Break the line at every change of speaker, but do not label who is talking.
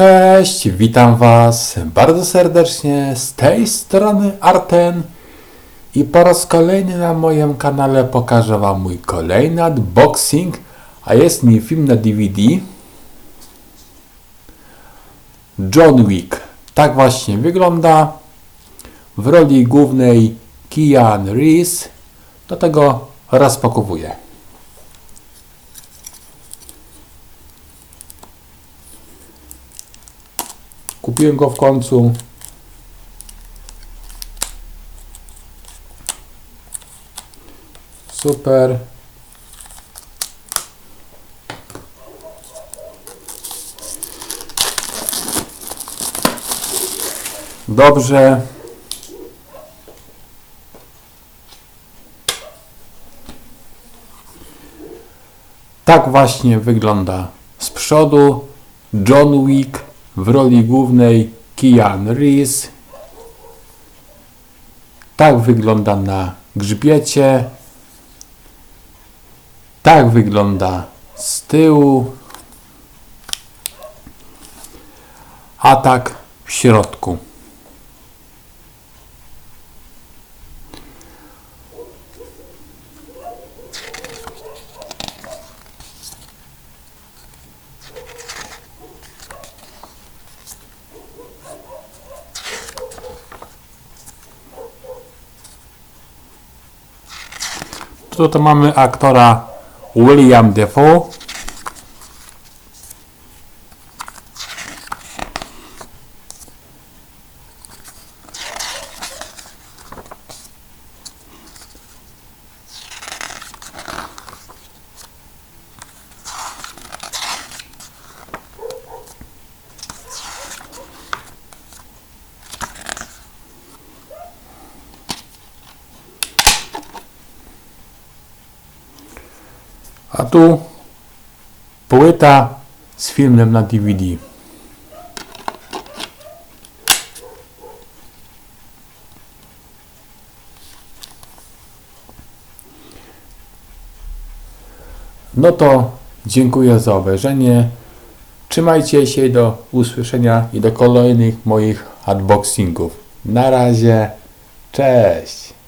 cześć, witam Was bardzo serdecznie z tej strony Arten i po raz kolejny na moim kanale pokażę Wam mój kolejny unboxing, a jest mi film na DVD John Wick. Tak właśnie wygląda. W roli głównej Keanu Reeves. Do tego rozpakowuję. Kupiłem go w końcu. Super. Dobrze. Tak właśnie wygląda z przodu John Wick w roli głównej Keanu Reeves. Tak wygląda na grzbiecie. Tak wygląda z tyłu. A tak w środku. Tutaj mamy aktora William Defoe. A tu płyta z filmem na DVD. No to dziękuję za obejrzenie. Trzymajcie się do usłyszenia i do kolejnych moich unboxingów. Na razie, cześć!